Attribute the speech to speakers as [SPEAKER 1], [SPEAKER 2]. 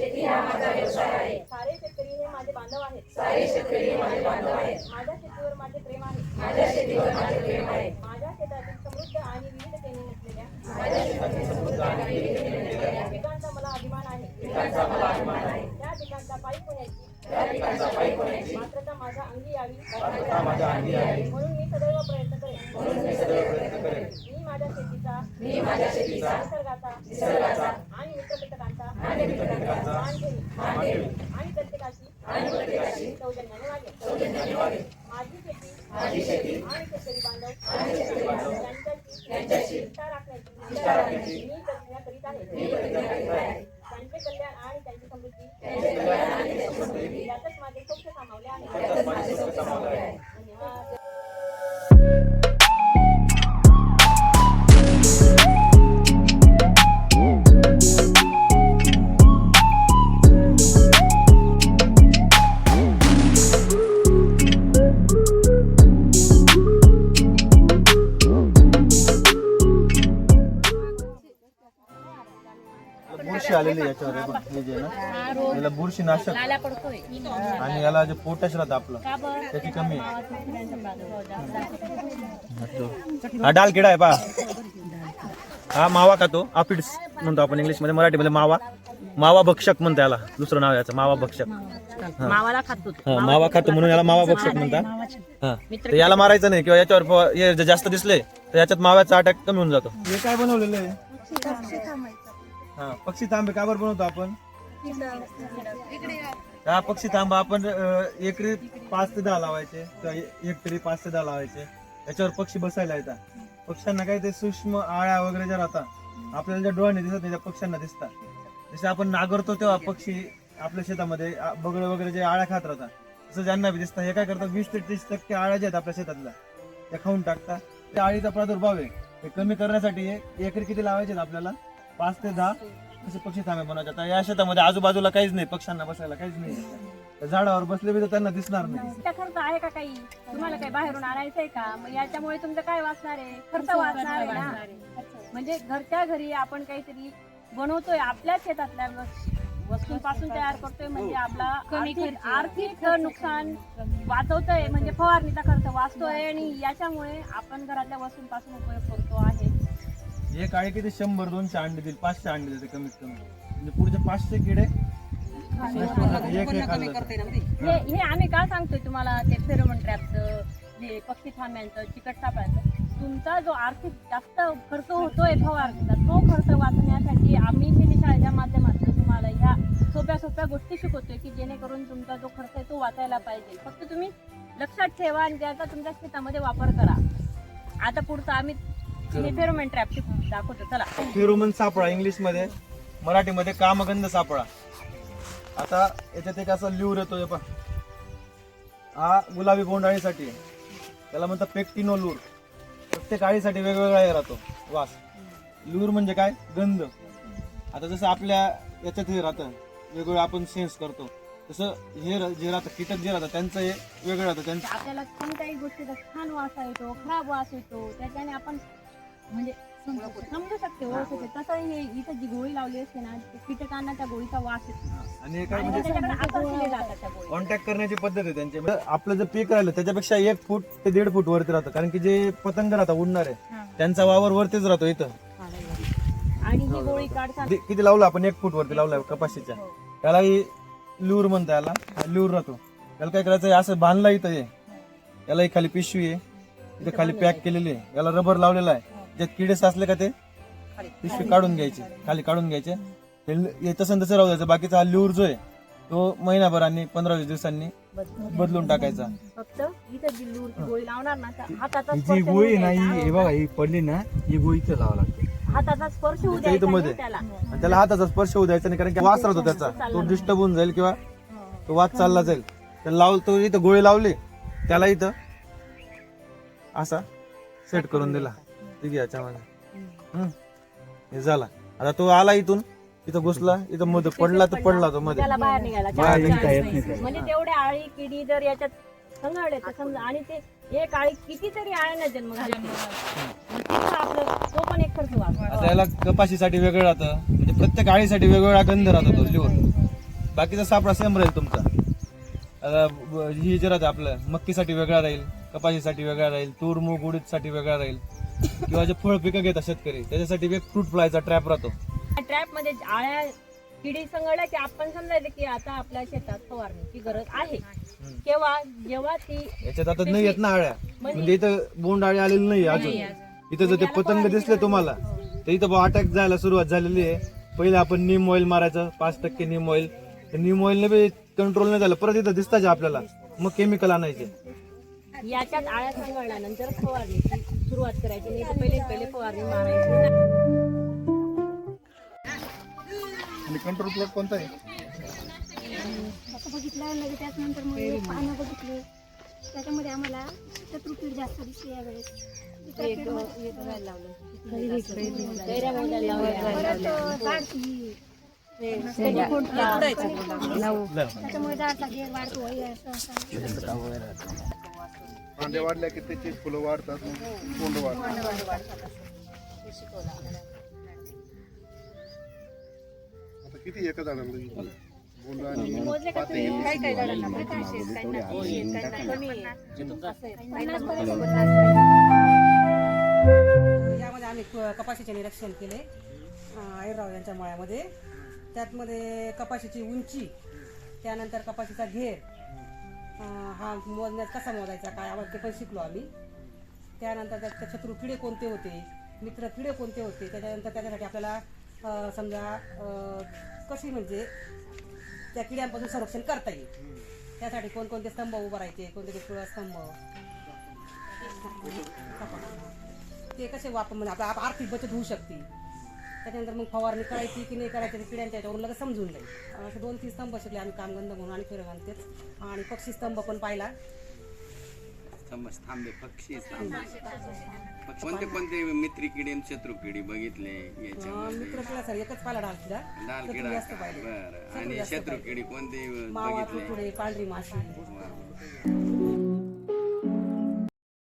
[SPEAKER 1] शेती हा माझा व्यवसाय आहे.
[SPEAKER 2] सारे शेतकरी हे माझे बांधव आहेत.
[SPEAKER 1] सारे शेतकरी हे माझे बांधव आहेत.
[SPEAKER 2] माझ्या शेतीवर माझे प्रेम आहे.
[SPEAKER 1] माझ्या शेतीवर माझे प्रेम आहे.
[SPEAKER 2] माझ्या शेतातील समृद्ध आणि विविधतेने नसलेल्या
[SPEAKER 1] माझ्या शेतातील समृद्ध आणि विविधतेने नटलेल्या
[SPEAKER 2] पिकांचा मला अभिमान आहे.
[SPEAKER 1] पिकांचा मला अभिमान आहे.
[SPEAKER 2] त्या पिकांचा पाईप होण्याची
[SPEAKER 1] त्या पिकांचा पायी होण्याची
[SPEAKER 2] मात्रता माझ्या अंगी यावी.
[SPEAKER 1] पात्रता माझ्या अंगी आहे
[SPEAKER 2] म्हणून मी सदैव प्रयत्न करेन
[SPEAKER 1] म्हणून मी सदैव प्रयत्न करेन
[SPEAKER 2] मी माझ्या शेतीचा
[SPEAKER 1] मी माझ्या शेतीचा
[SPEAKER 2] निसर्गाचा
[SPEAKER 1] निसर्गाचा
[SPEAKER 2] आणि मित्रपिटकांचा
[SPEAKER 1] आणि मित्रपिटकांचा
[SPEAKER 2] मान ठेवीन
[SPEAKER 1] मान ठेवीन.
[SPEAKER 2] आणि प्रत्येकाशी
[SPEAKER 1] आणि प्रत्येकाशी
[SPEAKER 2] सौजन्याने वागेन.
[SPEAKER 1] सौजन्याने वागेन.
[SPEAKER 2] माझी शेती
[SPEAKER 1] माझी शेती
[SPEAKER 2] आणि शेतकरी बांधव
[SPEAKER 1] आणि शेतकरी बांधव
[SPEAKER 2] यांच्याशी
[SPEAKER 1] यांच्याशी
[SPEAKER 2] निष्ठा राखण्याची
[SPEAKER 1] निष्ठा राखण्याची
[SPEAKER 2] मी प्रतिज्ञा करीत आहे.
[SPEAKER 3] बुरशी आलेली याच्यावर हे बघ, हे जे आहे ना याला बुरशी नाशक आणि याला जे पोटॅश राहतं आपलं त्याची कमी आहे. हा डाल किडा आहे पा हा मावा खातो. आपिड्स म्हणतो आपण इंग्लिशमध्ये मराठीमध्ये मावा. मावा भक्षक म्हणतो याला. दुसरं नाव याचं मावा भक्षक.
[SPEAKER 2] मावाला खातो
[SPEAKER 3] हा मावा खातो म्हणून याला मावा भक्षक म्हणतात हा. तर याला मारायचं नाही किंवा याच्यावर हे जर जास्त दिसले तर याच्यात माव्याचा अटॅक कमी होऊन जातो. हे काय बनवलेलं आहे? हा पक्षी तांबे का बरं बनवतो आपण? हा पक्षी तांबा आपण अं, एकरी पाच ते दहा लावायचे किंवा एक तरी पाच ते दहा लावायचे. त्याच्यावर पक्षी बसायला येतात. पक्ष्यांना काही ते सूक्ष्म आळ्या वगैरे ज्या राहतात आपल्याला ज्या डोळ्याने दिसत नाही त्या पक्ष्यांना दिसतात. जसे आपण नागरतो तेव्हा पक्षी आपल्या शेतामध्ये आ- बगळे वगैरे जे आळ्या खात राहतात तसं ज्यांना बी दिसतं हे काय करतात वीस ते तीस टक्के आळ्या ज्या आहेत आपल्या शेतातल्या त्या खाऊन टाकतात. त्या आळीचा प्रादुर्भाव आहे. हे कमी करण्यासाठी एकरी किती लावायचे आहेत आपल्याला? पाच ते दहा असे पक्षी थांबे बनवायचे आता या शेतामध्ये आजूबाजूला काहीच नाही पक्ष्यांना बसायला काहीच नाही. त्या झाडावर बसले बी तर त्यांना दिसणार नाही.
[SPEAKER 2] त्या खर्च आहे का काही? तुम्हाला काही बाहेरून आणायचंय का? मग याच्यामुळे तुमचं काय वाचणार आहे? खर्च वाचणार आहे ना? म्हणजे घरच्या घरी आपण काहीतरी बनवतोय आपल्या शेतातल्या वस- वस्तूंपासून तयार करतोय म्हणजे आपला आर्थिक आर्थिक नुकसान वाचवतोय म्हणजे फवारणीचा खर्च वाचतोय आणि याच्यामुळे आपण घरातल्या वस्तूंपासून उपयोग करतो आहे.
[SPEAKER 3] एक आळी किती? शंभर दोनशे अंडे देईल पाचशे अंडे देते कमीत कमी. म्हणजे पुढचे पाचशे किडे.
[SPEAKER 2] हे. हे आम्ही का सांगतोय तुम्हाला ते फेरोमन ट्रॅपचं हे पक्षी थांब्यांचं चिकट सापळ्याचं तुमचा जो आर्थिक जास्त खर्च होतोय फवारणीचा तो खर्च वाचण्यासाठी आम्ही शेती शाळेच्या माध्यमातून तुम्हाला ह्या सोप्या सोप्या गोष्टी शिकवतोय की जेणेकरून तुमचा जो खर्च आहे तो वाचायला पाहिजे. फक्त तुम्ही लक्षात ठेवा आणि त्याचा तुमच्या शेतामध्ये वापर करा. आता पुढचं आम्ही हे फेरोमन ट्रॅप दाखवतो चला.
[SPEAKER 3] फेरोमन सापळा इंग्लिशमध्ये मराठीमध्ये कामगंध सापळा. आता याच्यात एक असा लिव्हर येतो पहा. हा गुलाबी बोंडाळीसाठी. त्याला म्हणतात पेक्टिनो लूर प्रत्येक आळीसाठी वेगवेगळा हे राहतो. वास. लूर म्हणजे काय? गंध. आता जसं आपल्या याच्यात हे राहतं वेगवेगळं आपण सेन्स करतो. तसं हे जे राहतं कीटक जे राहतं त्यांचं हे वेगळं राहतं. त्यांचं
[SPEAKER 2] आपल्याला कोणत्याही गोष्टीचा छान वास येतो खराब वास येतो. त्याच्याने आपण म्हणजे समजू शकते ओळखू शकते. तसं हे इथं जी गोळी लावली असते ना ते कीटकांना त्या गोळीचा वास येतो.
[SPEAKER 3] आणि हे काय
[SPEAKER 2] आणि
[SPEAKER 3] म्हणजे
[SPEAKER 2] त्याच्याकडे आकर्षिले जातात त्या गोळी.
[SPEAKER 3] कॉन्टॅक्ट करण्याची पद्धत आहे त्यांची. म्हणजे आपलं जर पीक राहिलं त्याच्यापेक्षा एक फूट ते दीड फूट वरती राहतं. कारण की जे पतंग राहतात उडणारे त्यांचा वावर वरतीच राहतो इथं.
[SPEAKER 2] आणि ही गोळी काढताना
[SPEAKER 3] किती- किती लावलं आपण? एक फूट वरती लावलाय कपाशीच्या. त्याला ही लूर म्हणता याला. लूर राहतो. त्याला काय करायचं असं बांधला इथं हे. याला ही खाली पिशवी आहे. इथं खाली पॅक केलेली आहे. याला रबर लावलेला आहे. ज्यात किडे साचले का ते? पिशवी काढून घ्यायची. खाली काढून घ्यायचे. हे हे तसं तसं राहू द्यायचं. बाकीचा हा लूर जो आहे तो महिनाभर आणि पंधरा वीस दिवसांनी बदलून टाकायचा.
[SPEAKER 2] फक्त इथं जी लूर गोळी लावणार ना तर हाताचा
[SPEAKER 4] ही जी
[SPEAKER 2] स्पर्श
[SPEAKER 4] गोळी
[SPEAKER 2] होऊ
[SPEAKER 4] आहे ना ही. हे बघा ही पडली ना ही गोळी इथं लावा लागते.
[SPEAKER 2] हाताचा स्पर्श होऊ
[SPEAKER 3] इथं
[SPEAKER 2] द्यायचा
[SPEAKER 3] मध्ये.
[SPEAKER 2] नाही त्याला.
[SPEAKER 3] आणि त्याला हाताचा स्पर्श होऊ द्यायचा नाही कारण की वास राहतो त्याचा. तो डिस्टर्ब होऊन जाईल किंवा तो वाद चालला जाईल. तर लाव तो इथं गोळी लावली त्याला इथं असा सेट करून दिला. ठीक आहे. हे? झाला. आता तो आला इथून इथं घुसला इथं मध्ये पडला तर पडला. तो मध्ये
[SPEAKER 2] त्याला बाहेर निघायला
[SPEAKER 4] बाहेर
[SPEAKER 2] chance
[SPEAKER 4] निघता येत
[SPEAKER 2] नाही.
[SPEAKER 4] नाही. त्याला.
[SPEAKER 2] म्हणजे तेवढे आळी किडी जर याच्यात संघाडले तर समजा आणि ते एक आळी कितीतरी आळ्यांना जन्म घालते मग तिथं आपलं तो पण एक खर्च वाचतो.
[SPEAKER 3] आता याला कपाशीसाठी वेगळं राहतं. म्हणजे प्रत्येक आळीसाठी वेगवेगळा गंध राहतो तो लिहून बाकीचा सापळा सेम राहील तुमचा. आता ब- ही जे राहते आपलं मक्कीसाठी वेगळा राहील कपाशीसाठी वेगळा राहील तूर मूग उडीदसाठी वेगळा राहील. किंवा जे फळ पिकं घेतात शेतकरी त्याच्यासाठी एक फ्रूट फ्लायचा ट्रॅप राहतो.
[SPEAKER 2] ट्रॅपमध्ये आळ्या किडी संगळल्या की आपण समजायचं की आता आपल्या शेतात फवारणीची गरज आहे. केव्हा जेव्हा ती
[SPEAKER 3] याच्यात आता नाही येत ना आळ्या. म्हणजे इथं बोंड आळी आलेली नाही अजून. इथं जर ते पतंग दिसले तुम्हाला तर इथं अटॅक जायला सुरुवात झालेली आहे. पहिले आपण निम ऑइल मारायचं पाच टक्के निम ऑइल निम ऑइलने बी कंट्रोल नाही झालं परत इथं दिसताच आपल्याला. मग केमिकल आणायचे.
[SPEAKER 2] याच्यात आळ्या सांभाळल्यानंतर फवारणीची सुरुवात करायची नाही तर पहिले पहिले फवारणी मारायची.
[SPEAKER 1] आणि कंट्रोल प्लॉट कोणता आहे?
[SPEAKER 5] असं बघितलं लगे त्याच्यानंतर मग पानं बघितले. त्याच्यामध्ये आम्हाला शत्रुकीड जास्त दिसली यावेळेस. ही. त्याच्यामुळे झाडचा घेर वाढतो असं.
[SPEAKER 1] कांदे वाढल्या की त्याची फुलं वाढतात कोंड वाढतात. आता किती एका झाडाला बोंड आणि
[SPEAKER 2] मोजले का तुम्ही? काही काही झाडांना पन्नास आहेत, काहींना तीस आहेत, काहींना कमी आहे. असं आहे. पन्नास पर्यंत
[SPEAKER 6] यामध्ये आम्ही क- कपाशीचे निरीक्षण केले अं, यांच्या मळ्यामध्ये. त्यातमध्ये कपाशीची उंची त्यानंतर कपाशीचा घेर हा मोजण्यात कसा मोजायचा काय आम्हाला ते पण शिकलो आम्ही. त्यानंतर त्याचे शत्रू किडे कोणते होते मित्र किडे कोणते होते त्याच्यानंतर त्याच्यासाठी आपल्याला समजा कशी म्हणजे त्या किड्यांपासून संरक्षण करता येईल. त्यासाठी कोणकोणते स्तंभ उभारायचे कोणते कोणते स्तंभ. ते कसे वापर म्हणजे आपला आर्थिक बचत होऊ शकते. त्याच्यानंतर मग फवारणी करायची की नाही करायची ते किड्यांच्या याच्यावरून लगेच समजून जाईल असे दोन तीन स्तंभ शिकले आम्ही कामगंध म्हणून आणि फिरवण तेच आणि पक्षी स्तंभ पण पाहिला.
[SPEAKER 7] थांबे पक्षी कोणते कोणते मित्री किडी शत्रू किडी बघितले
[SPEAKER 6] मित्र किडा सर एकच पाहिला डाल किडा शत्रू
[SPEAKER 7] किडा बरं. आणि शत्रू किडी कोणते बघितले?
[SPEAKER 6] पांढरी माशी.